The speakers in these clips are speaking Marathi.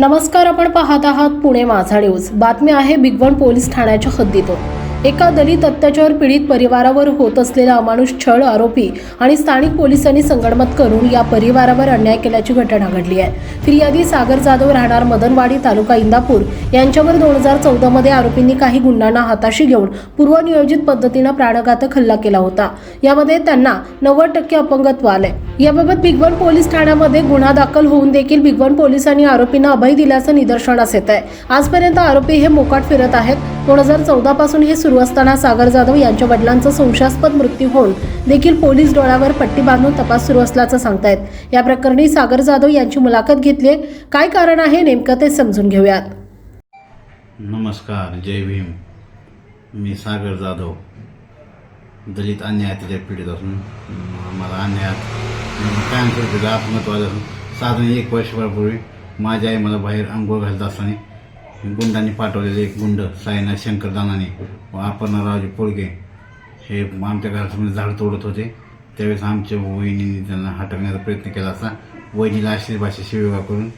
नमस्कार आपण पाहत आहात पुणे माझा न्यूज. बातमी आहे बिगवण पोलीस ठाण्याच्या हद्दीतून. एका दलित अत्याचार पीडित परिवारावर होत असलेला अमानुष छळ आरोपी आणि स्थानिक पोलिसांनी संगणमत करून या परिवारावर अन्याय केल्याची घटना घडली आहे. फिर्यादी सागर जाधव राहणार मदनवाडी तालुका इंदापूर. यांच्यावर दोन हजार चौदामध्ये आरोपींनी काही गुंडांना हाताशी घेऊन पूर्वनियोजित पद्धतीनं प्राणघातक हल्ला केला होता. यामध्ये त्यांना नव्वद टक्के अपंगत्व आले याबाबत भिगवण पोलीस ठाण्यामध्ये गुन्हा दाखल होऊन देखील भिगवण पोलिसांनी आरोपींना अभय दिल्याचं निदर्शनास येत आहे आजपर्यंत आरोपी हे मोकाट फिरत आहेत. दोन हजार चौदा पासून हे सुरू असताना सागर जाधव यांच्या वडिलांचा संशयास्पद मृत्यू होऊन देखील पोलीस डोळ्यावर पट्टी बांधून तपास सुरू असल्याचं सांगतायत. या प्रकरणी सागर जाधव यांची मुलाखत घेतली काय कारण आहे नेमकं ते समजून घेऊयात. नमस्कार जय भीम. मी सागर जाधव दलित अन्याय पीडित असून मला अन्यायात कायम स्वरूपी आत्महत्वाद असून साधारण एक वर्षभरापूर्वी माझी आई मला बाहेर आंघोळ घालत असताना गुंडांनी पाठवलेले एक गुंड साईनाथ शंकर दानाने व अपर्णारावजी पोळगे हे आमच्या घरासमोर झाड तोडत होते. त्यावेळेस आमच्या वहिनीने त्यांना हटवण्याचा प्रयत्न केला असता. वहिनीला अशी भाषा शिवेगा करून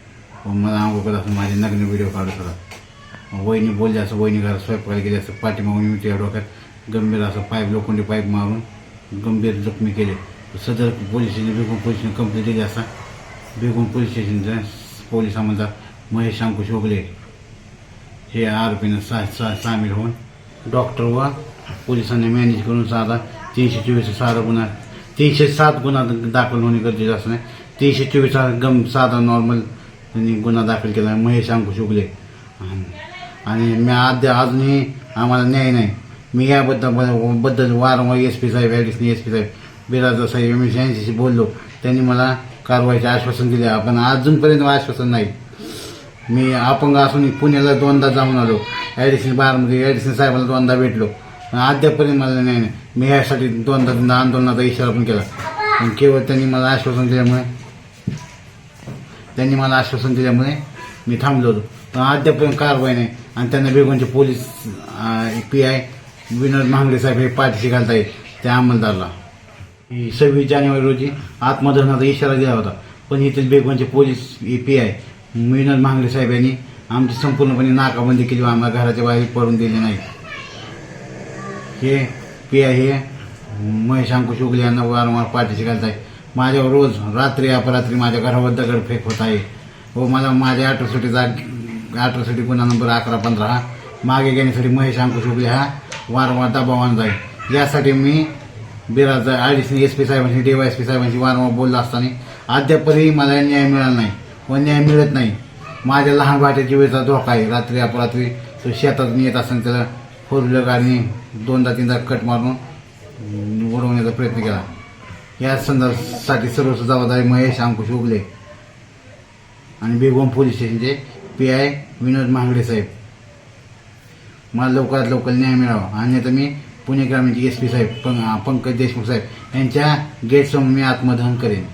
व मला आंघोळ करत असं माझे नग्न व्हिडिओ काढत होता. वहिनी बोलली असं वहिनी घरात स्वयंपाकाला गेली असं पाठीमागून मी त्या डोक्यात गंभीर असं पाईप लोखंडी पाईप मारून गंभीर जखमी केले. सदर police station Begun police station complaint दिली असा. बेगून पोलीस स्टेशनचा पोलिसांमधला महेश अंकुश ओगले हे आरोपीनं सा सा सामील होऊन डॉक्टर व पोलिसांनी मॅनेज करून साधा तीनशे चोवीस साधा गुन्हा तीनशे सात गुन्हा दाखल होणे गरजेचं असं नाही. तीनशे चोवीस गम साधा नॉर्मल त्यांनी गुन्हा दाखल केला महेश अंकुश उगले आणि मी आद्य अजूनही आम्हाला न्याय नाही. मी याबद्दल बद्दल वारंवार एस पी साहेब ॲडिशनल एस पी साहेब बिराजदार साहेब एम यांच्याशी बोललो त्यांनी मला कारवाईचे आश्वासन दिले. पण अजूनपर्यंत आश्वासन नाही. मी अपंग असून पुण्याला दोनदा जाऊन आलो. ॲडिशन बारामध्ये ॲडिशनल साहेबाला दोनदा भेटलो. अद्यापर्यंत अद्यापपर्यंत मला नाही मी यासाठी दोनदा तीनदा आंदोलनाचा इशारा पण केला. पण केवळ त्यांनी मला आश्वासन दिल्यामुळे त्यांनी मला आश्वासन दिल्यामुळे मी थांबलो होतो. पण अद्यापर्यंत कारवाई नाही. आणि त्यांना बेगोनचे police P I Vinod Mahangade साहेब हे पाठीशी येईल त्या अंमलदारला. ही सव्वीस जानेवारी रोजी आत्मदहनाचा इशारा दिला होता. पण इथे बेगोनचे police P I Minal Mahangade साहेब यांनी आमची संपूर्णपणे नाकाबंदी केली आम्हाला घराच्या बाहेर पडून दिले नाही. हे पी आय हे महेश अंकुश उगले यांना वारंवार पाठीशी घालत आहे माझ्यावर रोज रात्री अपरात्री माझ्या घरावर दगड फेक होत आहे. व मला माझ्या अॅट्रॉसिटीचा अॅट्रॉसिटी गुन्हा नंबर अकरा पंधरा हा. मागे घेण्यासाठी महेश अंकुश उगले हा वारंवार दबावान जाईल. यासाठी मी बिराज आयडीसी एस पी साहेबांशी डी वाय एस पी साहेबांशी वारंवार बोलला असताना अद्यापही मला न्याय मिळाला नाही. व न्याय मिळत नाही. माझ्या लहान भाट्याची वेळेचा धोका आहे. रात्री अपरात्री तो शेतात येत असताना त्याला फोर व्हीलर गाडीने दोनदा तीनदा कट मारून उडवण्याचा प्रयत्न केला. या संदर्भासाठी सर्वस्व जबाबदारी महेश अंकुश उगले आणि बेगोम पोलीस स्टेशनचे पी आय विनोद महागडे साहेब. मला लवकरात लवकर न्याय मिळावा. अन्यथा मी पुणे ग्रामीणचे एस पी साहेब पंकज देशमुख साहेब यांच्या गेटसमोर मी आत्मदहन करेन.